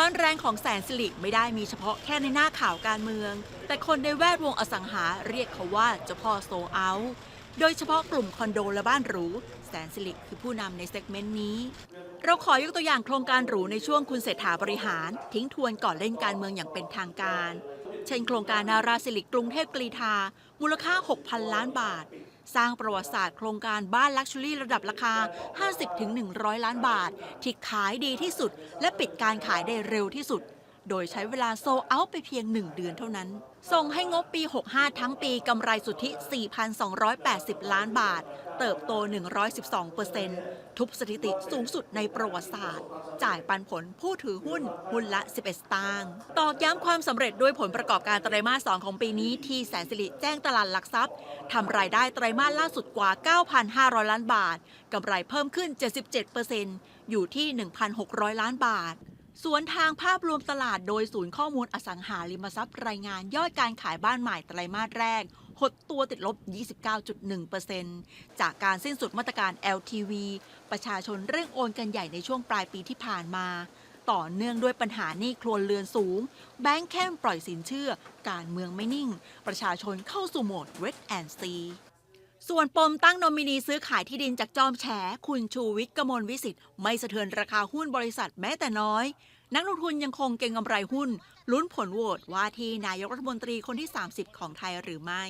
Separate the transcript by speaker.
Speaker 1: ร้อนแรงของแสนสิริไม่ได้มีเฉพาะแค่ในหน้าข่าวการเมือง แต่คนในแวดวงอสังหาเรียกเขาว่าเจ้าพ่อโซเอา โดยเฉพาะกลุ่มคอนโดและบ้านหรู แสนสิริคือผู้นำในเซกเมนต์นี้ เราขอยกตัวอย่างโครงการหรูในช่วงคุณเศรษฐาบริหาร ทิ้งทวนก่อนเล่นการเมืองอย่างเป็นทางการ เช่นโครงการนาราสิริกรุงเทพกรีธา มูลค่า 6,000 ล้านบาท สร้างประวัติศาสตร์โครงการบ้านลักชัวรี่ระดับราคา 50-100 ล้านบาท ที่ขายดีที่สุด และปิดการขายได้เร็วที่สุด โดยใช้เวลาโซเอาไปเพียง 1 เดือนเท่านั้น ส่งให้งบปี 65 ทั้งปีกำไรสุทธิ 4,280 ล้านบาท เติบโต 112%ทุบสถิติสูงสุดในประวัติศาสตร์ จ่ายปันผลผู้ถือหุ้น หุ้นละ 11 สตางค์ตอกย้ำความสำเร็จด้วยผลประกอบการไตรมาส 2 ของปีนี้ที่แสนสิริแจ้งตลาดหลักทรัพย์ทำรายได้ไตรมาสล่าสุดกว่า 9,500 ล้านบาทกำไรเพิ่มขึ้น 77%อยู่ที่ 1,600 ล้านบาท สวนทางภาพรวมตลาดโดยศูนย์ข้อมูลอสังหาริมทรัพย์รายงานยอดการขายบ้านใหม่ไตรมาสแรก หดตัวติดลบ 29.1%จากการสิ้นสุดมาตรการ LTV ประชาชนเร่งโอนกันใหญ่ในช่วงปลายปีที่ผ่านมา ต่อเนื่องด้วยปัญหาหนี้ครัวเรือนสูง แบงค์แค่มปล่อยสินเชื่อ การเมืองไม่นิ่ง ประชาชนเข้าสู่โหมด Wait and See ส่วนปมตั้งนอมินีซื้อขายที่ดินจากจอมแฉ คุณชูวิทย์กมลวิสิทธิ์ไม่สะเทือนราคาหุ้นบริษัทแม้แต่น้อย นักลงทุนยังคงเก็งกำไรหุ้น ลุ้นผลโหวตว่าที่นายกรัฐมนตรีคนที่ 30 ของไทยหรือไม่